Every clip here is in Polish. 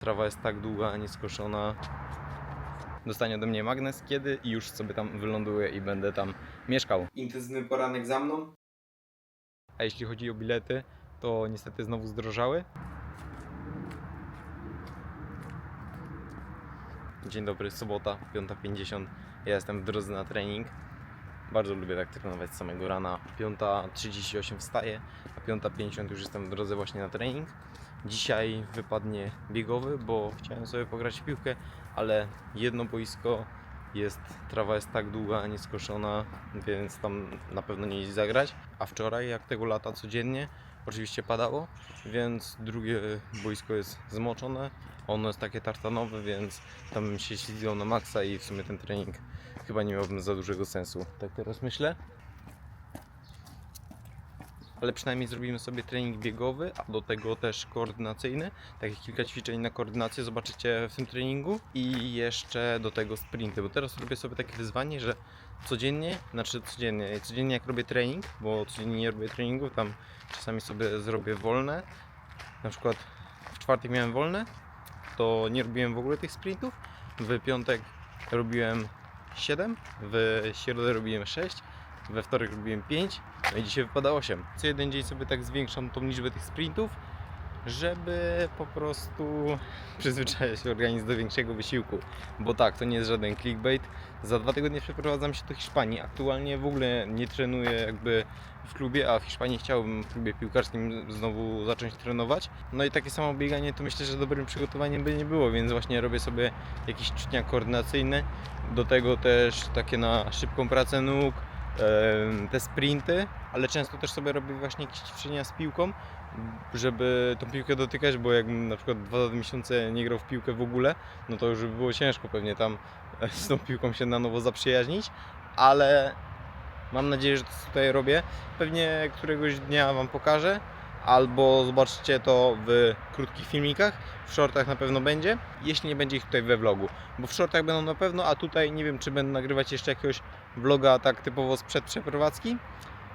Trawa jest tak długa, nieskoszona. Dostanie ode mnie magnes kiedy i już sobie tam wyląduję i będę tam mieszkał. Intensywny poranek za mną. A jeśli chodzi o bilety, to niestety znowu zdrożały. Dzień dobry, sobota, 5.50. Ja jestem w drodze na trening. Bardzo lubię tak trenować z samego rana. 5.38 wstaję, a 5.50 już jestem w drodze właśnie na trening. Dzisiaj wypadnie biegowy, bo chciałem sobie pograć w piłkę, ale jedno boisko jest, trawa jest tak długa, nieskoszona, więc tam na pewno nie iść zagrać. A wczoraj, jak tego lata codziennie, oczywiście padało, więc drugie boisko jest zmoczone. Ono jest takie tartanowe, więc tam się ślizgał na maksa i w sumie ten trening chyba nie miałbym za dużego sensu. Tak teraz myślę. Ale przynajmniej zrobimy sobie trening biegowy, a do tego też koordynacyjny. Takie kilka ćwiczeń na koordynację zobaczycie w tym treningu. I jeszcze do tego sprinty, bo teraz robię sobie takie wyzwanie, że codziennie, znaczy codziennie, codziennie jak robię trening, bo codziennie nie robię treningu, tam czasami sobie zrobię wolne. Na przykład w czwartek miałem wolne, to nie robiłem w ogóle tych sprintów. W piątek robiłem 7, w środę robiłem 6, we wtorek robiłem 5, no i dzisiaj wypada 8. Co jeden dzień sobie tak zwiększam tą liczbę tych sprintów, żeby po prostu przyzwyczaić organizm do większego wysiłku. Bo tak, to nie jest żaden clickbait. Za dwa tygodnie przeprowadzam się do Hiszpanii. Aktualnie w ogóle nie trenuję jakby w klubie, a w Hiszpanii chciałbym w klubie piłkarskim znowu zacząć trenować. No i takie samo bieganie to myślę, że dobrym przygotowaniem by nie było, więc właśnie robię sobie jakieś ćwiczenia koordynacyjne. Do tego też takie na szybką pracę nóg, te sprinty, ale często też sobie robię właśnie jakieś ćwiczenia z piłką, żeby tą piłkę dotykać, bo jakbym na przykład dwa miesiące nie grał w piłkę w ogóle, no to już by było ciężko pewnie tam e, z tą piłką się na nowo zaprzyjaźnić, ale mam nadzieję, że to tutaj robię. Pewnie któregoś dnia Wam pokażę, albo zobaczycie to w krótkich filmikach, w shortach na pewno będzie, jeśli nie będzie ich tutaj we vlogu, bo w shortach będą na pewno, a tutaj nie wiem, czy będę nagrywać jeszcze jakiegoś vloga tak typowo sprzed przeprowadzki,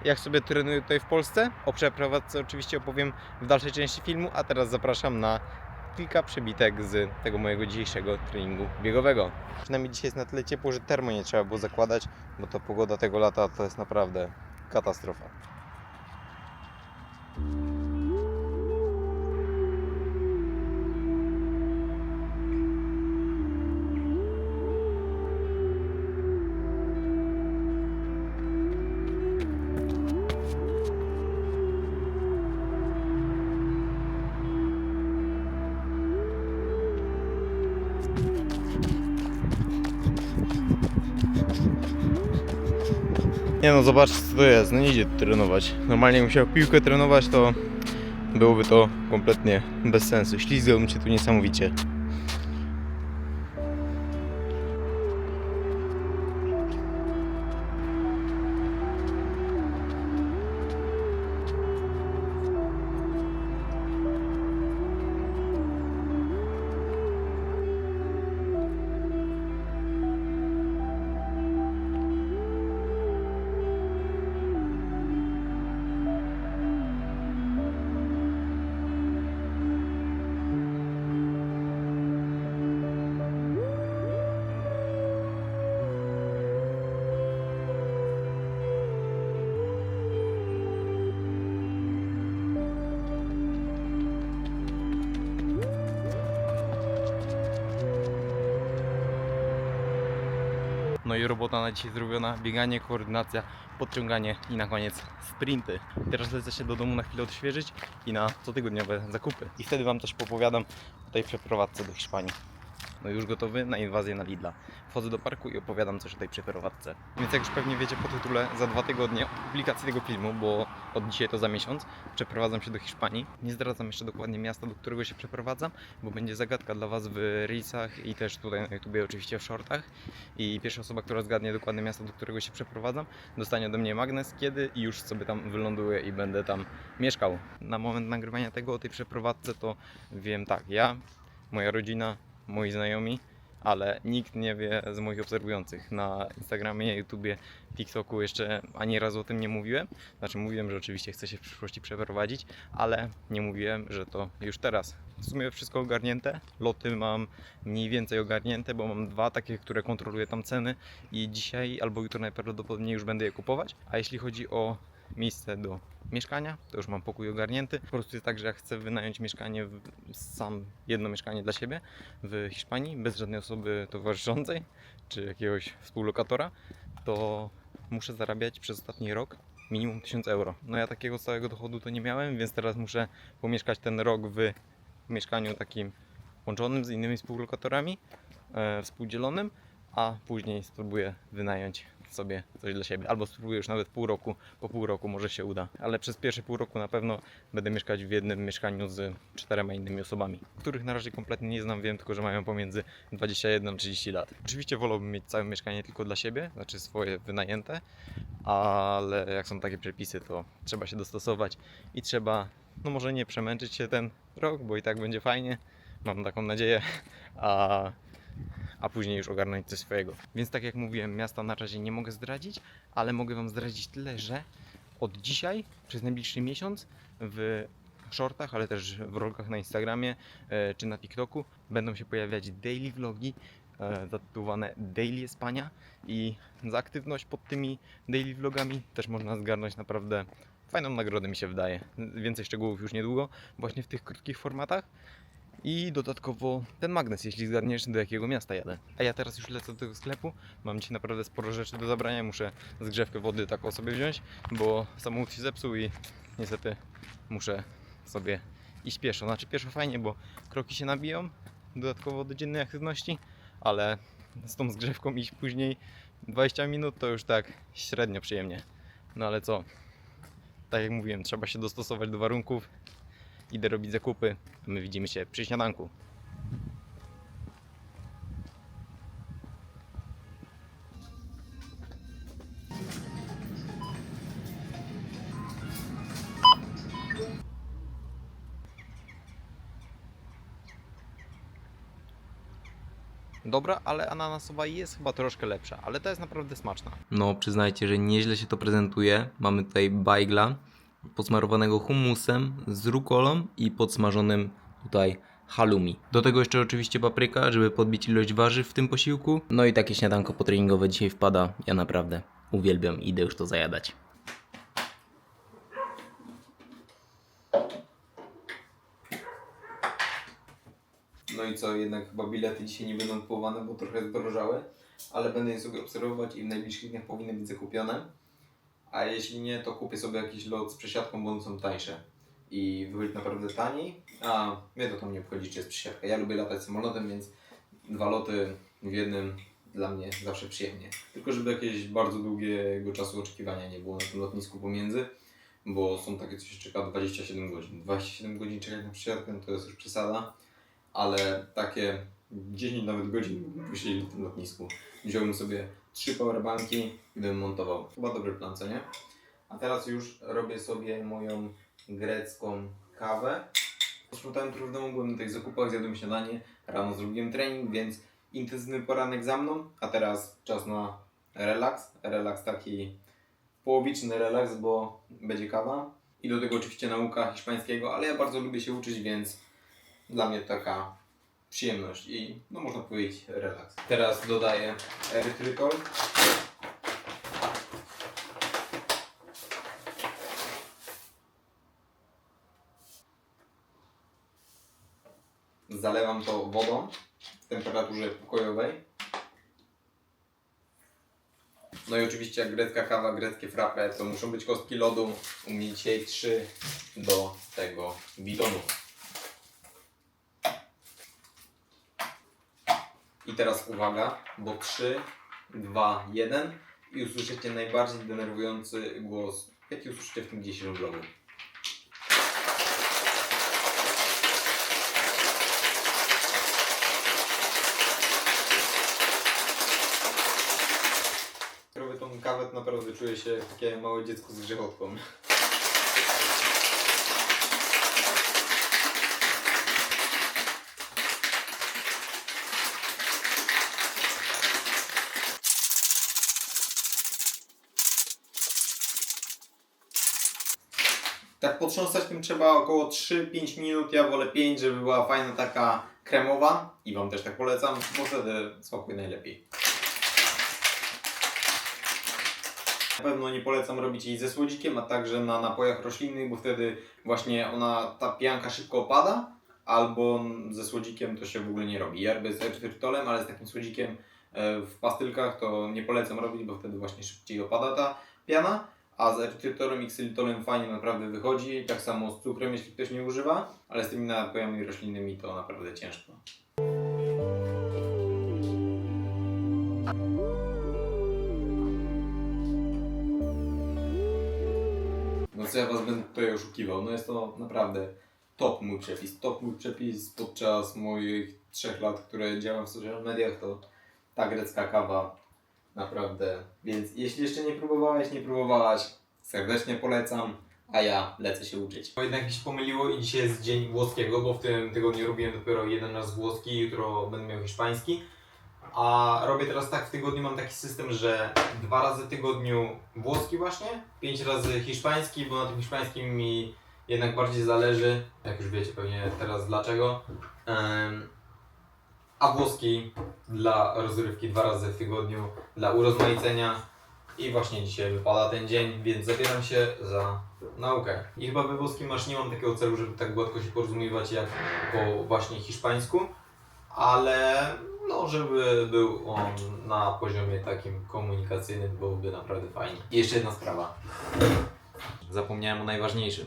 jak sobie trenuję tutaj w Polsce. O przeprowadzce oczywiście opowiem w dalszej części filmu, a teraz zapraszam na kilka przebitek z tego mojego dzisiejszego treningu biegowego. Przynajmniej dzisiaj jest na tyle ciepło, że termo nie trzeba było zakładać, bo to pogoda tego lata to jest naprawdę katastrofa. Nie no, zobacz co to jest, no nie idzie trenować. Normalnie jak musiał piłkę trenować, to byłoby to kompletnie bez sensu. Ślizgałbym się tu niesamowicie. No i robota na dzisiaj zrobiona. Bieganie, koordynacja, podciąganie i na koniec sprinty. Teraz lecę się do domu na chwilę odświeżyć i na cotygodniowe zakupy. I wtedy Wam coś popowiadam o tej przeprowadzce do Hiszpanii. No już gotowy na inwazję na Lidla. Wchodzę do parku i opowiadam coś o tej przeprowadzce. Więc jak już pewnie wiecie po tytule, za dwa tygodnie od publikacji tego filmu, bo od dzisiaj to za miesiąc, przeprowadzam się do Hiszpanii. Nie zdradzam jeszcze dokładnie miasta, do którego się przeprowadzam, bo będzie zagadka dla Was w Reelsach i też tutaj na YouTubie oczywiście w shortach. I pierwsza osoba, która zgadnie dokładne miasto, do którego się przeprowadzam, dostanie ode mnie magnes kiedy i już sobie tam wyląduję i będę tam mieszkał. Na moment nagrywania tego o tej przeprowadzce to wiem tak, ja, moja rodzina, moi znajomi, ale nikt nie wie z moich obserwujących. Na Instagramie, YouTubie, TikToku jeszcze ani razu o tym nie mówiłem. Znaczy mówiłem, że oczywiście chcę się w przyszłości przeprowadzić, ale nie mówiłem, że to już teraz w sumie wszystko ogarnięte. Loty mam mniej więcej ogarnięte, bo mam dwa takie, które kontroluję tam ceny i dzisiaj albo jutro najprawdopodobniej już będę je kupować. A jeśli chodzi o miejsce do mieszkania, to już mam pokój ogarnięty. Po prostu jest tak, że jak chcę wynająć mieszkanie, w- sam jedno mieszkanie dla siebie w Hiszpanii, bez żadnej osoby towarzyszącej czy jakiegoś współlokatora, to muszę zarabiać przez ostatni rok minimum 1000 euro. No ja takiego stałego dochodu to nie miałem, więc teraz muszę pomieszkać ten rok w mieszkaniu takim łączonym z innymi współlokatorami, e, współdzielonym, a później spróbuję wynająć sobie coś dla siebie. Albo spróbuję już nawet pół roku, po pół roku może się uda. Ale przez pierwsze pół roku na pewno będę mieszkać w jednym mieszkaniu z czterema innymi osobami, których na razie kompletnie nie znam, wiem tylko, że mają pomiędzy 21 a 30 lat. Oczywiście wolałbym mieć całe mieszkanie tylko dla siebie, znaczy swoje wynajęte, ale jak są takie przepisy, to trzeba się dostosować i trzeba, no może nie przemęczyć się ten rok, bo i tak będzie fajnie, mam taką nadzieję, a, a później już ogarnąć coś swojego. Więc tak jak mówiłem, miasta na razie nie mogę zdradzić, ale mogę Wam zdradzić tyle, że od dzisiaj, przez najbliższy miesiąc w shortach, ale też w rolkach na Instagramie e, czy na TikToku będą się pojawiać daily vlogi e, zatytułowane Daily Spania i za aktywność pod tymi daily vlogami też można zgarnąć naprawdę fajną nagrodę mi się wydaje. Więcej szczegółów już niedługo, właśnie w tych krótkich formatach. I dodatkowo ten magnes, jeśli zgadniesz do jakiego miasta jadę. A ja teraz już lecę do tego sklepu. Mam dzisiaj naprawdę sporo rzeczy do zabrania. Muszę zgrzewkę wody taką sobie wziąć, bo samochód się zepsuł i niestety muszę sobie iść pieszo. Znaczy pieszo fajnie, bo kroki się nabiją dodatkowo do dziennej aktywności, ale z tą zgrzewką iść później 20 minut to już tak średnio przyjemnie. No ale co? Tak jak mówiłem, trzeba się dostosować do warunków. Idę robić zakupy, a my widzimy się przy śniadanku. Dobra, ale ananasowa jest chyba troszkę lepsza, ale ta jest naprawdę smaczna. No, przyznajcie, że nieźle się to prezentuje. Mamy tutaj bajgla podsmarowanego hummusem z rukolą i podsmażonym tutaj halloumi. Do tego jeszcze oczywiście papryka, żeby podbić ilość warzyw w tym posiłku. No i takie śniadanko potreningowe dzisiaj wpada. Ja naprawdę uwielbiam, idę już to zajadać. No i co, jednak chyba bilety dzisiaj nie będą kupowane, bo trochę zdrożały, ale będę je sobie obserwować i w najbliższych dniach powinny być zakupione. A jeśli nie, to kupię sobie jakiś lot z przesiadką, bo one są tańsze. I wychodzi naprawdę taniej, a mnie to tam nie obchodzi, czy jest przesiadka. Ja lubię latać samolotem, więc dwa loty w jednym dla mnie zawsze przyjemnie. Tylko żeby jakiegoś bardzo długiego czasu oczekiwania nie było na tym lotnisku pomiędzy, bo są takie, co się czeka 27 godzin. 27 godzin czekać na przesiadkę to jest już przesada ale takie 10 nawet godzin bym posiedział na tym lotnisku. Wziąłbym sobie trzy powerbanki i bym montował. Chyba dobry plan, co nie? A teraz już robię sobie moją grecką kawę. Posprzątałem domu, byłem na tych zakupach, zjadłem śniadanie, rano zrobiłem trening, więc intensywny poranek za mną, a teraz czas na relaks. Relaks taki połowiczny relaks, bo będzie kawa. I do tego oczywiście nauka hiszpańskiego, ale ja bardzo lubię się uczyć, więc dla mnie taka przyjemność i no można powiedzieć relaks. Teraz dodaję erytrytol. Zalewam to wodą w temperaturze pokojowej. No i oczywiście jak grecka kawa, greckie frappe, to muszą być kostki lodu. U mnie dzisiaj 3 do tego bidonu. I teraz uwaga, bo 3, 2, 1 i usłyszycie najbardziej denerwujący głos, jaki usłyszycie w tym dzisiejszym vlogu. Robię tą kawę, to naprawdę czuję się takie małe dziecko z grzechotką. Tak potrząsać tym trzeba około 3-5 minut, ja wolę 5, żeby była fajna taka kremowa i Wam też tak polecam, bo wtedy smakuje najlepiej. Na pewno nie polecam robić jej ze słodzikiem, a także na napojach roślinnych, bo wtedy właśnie ona, ta pianka szybko opada, albo ze słodzikiem to się w ogóle nie robi. Ja z erytrytolem, ale z takim słodzikiem e, w pastylkach to nie polecam robić, bo wtedy właśnie szybciej opada ta piana, a z erytrytolem i ksylitolem fajnie naprawdę wychodzi, tak samo z cukrem, jeśli ktoś nie używa, ale z tymi napojami roślinnymi to naprawdę ciężko. No co ja Was będę tutaj oszukiwał, no jest to naprawdę top mój przepis, top mój przepis podczas moich trzech lat, które działam w social mediach, to ta grecka kawa naprawdę, więc jeśli jeszcze nie próbowałeś, nie próbowałaś, serdecznie polecam, a ja lecę się uczyć. Bo jednak się pomyliło i dzisiaj jest dzień włoskiego, bo w tym tygodniu robiłem dopiero jeden raz włoski, jutro będę miał hiszpański. A robię teraz tak w tygodniu, mam taki system, że dwa razy w tygodniu włoski właśnie, pięć razy hiszpański, bo na tym hiszpańskim mi jednak bardziej zależy, jak już wiecie pewnie teraz dlaczego. Em, a włoski dla rozrywki dwa razy w tygodniu, dla urozmaicenia. I właśnie dzisiaj wypada ten dzień, więc zabieram się za naukę. I chyba we włoskim aż nie mam takiego celu, żeby tak gładko się porozumiewać jak po właśnie hiszpańsku, ale no, żeby był on na poziomie takim komunikacyjnym, byłoby naprawdę fajnie. I jeszcze jedna sprawa. Zapomniałem o najważniejszym.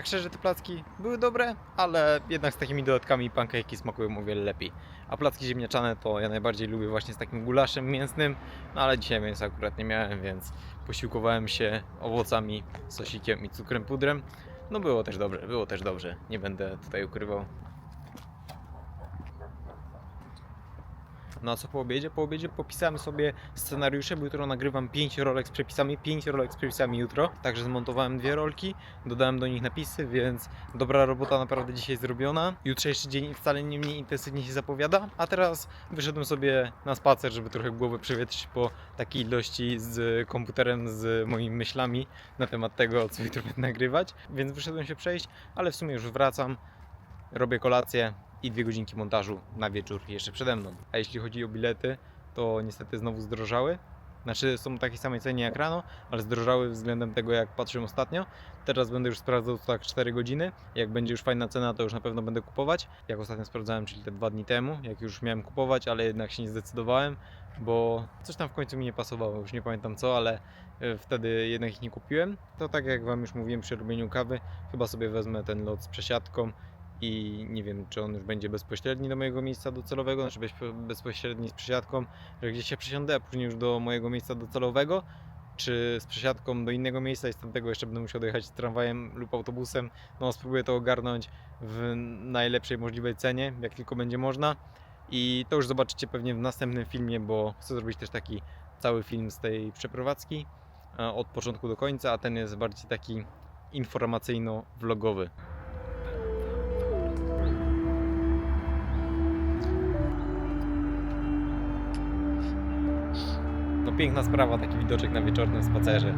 Tak szczerze, te placki były dobre, ale jednak z takimi dodatkami pancake'i smakują o wiele lepiej. A placki ziemniaczane to ja najbardziej lubię właśnie z takim gulaszem mięsnym, no ale dzisiaj mięsa akurat nie miałem, więc posiłkowałem się owocami, sosikiem i cukrem pudrem. No było też dobrze, było też dobrze, nie będę tutaj ukrywał. No a co po obiedzie? Po obiedzie popisałem sobie scenariusze, bo jutro nagrywam 5 rolek z przepisami, 5 rolek z przepisami jutro. Także zmontowałem dwie rolki, dodałem do nich napisy, więc dobra robota naprawdę dzisiaj zrobiona. Jutrzejszy dzień wcale nie mniej intensywnie się zapowiada, a teraz wyszedłem sobie na spacer, żeby trochę głowę przewietrzyć po takiej ilości z komputerem, z moimi myślami na temat tego, co jutro będę nagrywać. Więc wyszedłem się przejść, ale w sumie już wracam, robię kolację i dwie godzinki montażu na wieczór jeszcze przede mną. A jeśli chodzi o bilety, to niestety znowu zdrożały. Znaczy są takiej samej cenie jak rano, ale zdrożały względem tego jak patrzyłem ostatnio. Teraz będę już sprawdzał to tak 4 godziny. Jak będzie już fajna cena, to już na pewno będę kupować. Jak ostatnio sprawdzałem, czyli te dwa dni temu, jak już miałem kupować, ale jednak się nie zdecydowałem, bo coś tam w końcu mi nie pasowało, już nie pamiętam co, ale e, wtedy jednak ich nie kupiłem. To tak jak Wam już mówiłem przy robieniu kawy, chyba sobie wezmę ten lot z przesiadką i nie wiem, czy on już będzie bezpośredni do mojego miejsca docelowego, znaczy bezpo- bezpośredni z przesiadką, że gdzieś się przesiądę, a później już do mojego miejsca docelowego, czy z przesiadką do innego miejsca i z tamtego jeszcze będę musiał dojechać tramwajem lub autobusem. No, spróbuję to ogarnąć w najlepszej możliwej cenie, jak tylko będzie można. I to już zobaczycie pewnie w następnym filmie, bo chcę zrobić też taki cały film z tej przeprowadzki e, od początku do końca, a ten jest bardziej taki informacyjno-vlogowy. Piękna sprawa, taki widoczek na wieczornym spacerze.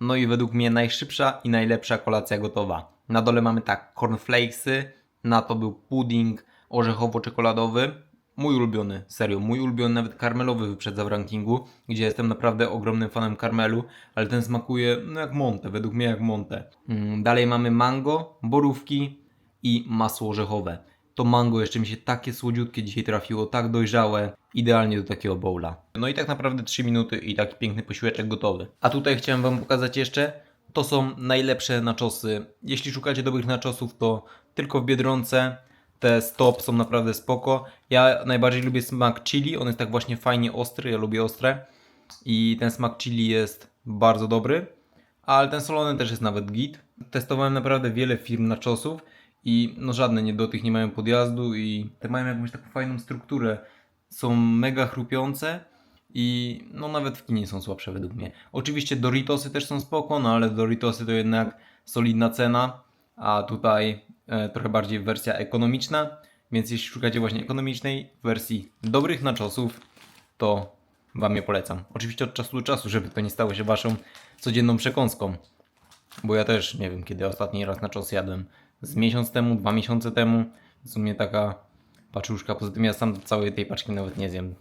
No i według mnie najszybsza i najlepsza kolacja gotowa. Na dole mamy tak cornflakesy, na to był pudding orzechowo-czekoladowy. Mój ulubiony, serio, mój ulubiony nawet karmelowy wyprzedza w rankingu, gdzie jestem naprawdę ogromnym fanem karmelu, ale ten smakuje no jak Monte, według mnie jak Monte. Mm, Dalej mamy mango, borówki i masło orzechowe. To mango jeszcze mi się takie słodziutkie dzisiaj trafiło, tak dojrzałe, idealnie do takiego bowla. No i tak naprawdę 3 minuty i taki piękny posiłeczek gotowy. A tutaj chciałem Wam pokazać jeszcze To są najlepsze naczosy. Jeśli szukacie dobrych naczosów, to tylko w Biedronce. Te stop są naprawdę spoko. Ja najbardziej lubię smak chili, on jest tak właśnie fajnie ostry, ja lubię ostre. I ten smak chili jest bardzo dobry, ale ten solony też jest nawet git. Testowałem naprawdę wiele firm naczosów i no żadne nie do tych nie mają podjazdu i te mają jakąś taką fajną strukturę. Są mega chrupiące i no nawet w kinie są słabsze według mnie. Oczywiście Doritosy też są spoko, no ale Doritosy to jednak solidna cena, a tutaj trochę bardziej wersja ekonomiczna, więc jeśli szukacie właśnie ekonomicznej wersji dobrych naczosów, to Wam je polecam. Oczywiście od czasu do czasu, żeby to nie stało się Waszą codzienną przekąską. Bo ja też nie wiem, kiedy ostatni raz na czos jadłem. Z miesiąc temu, dwa miesiące temu. W sumie taka paczuszka. Poza tym ja sam całej tej paczki nawet nie zjem.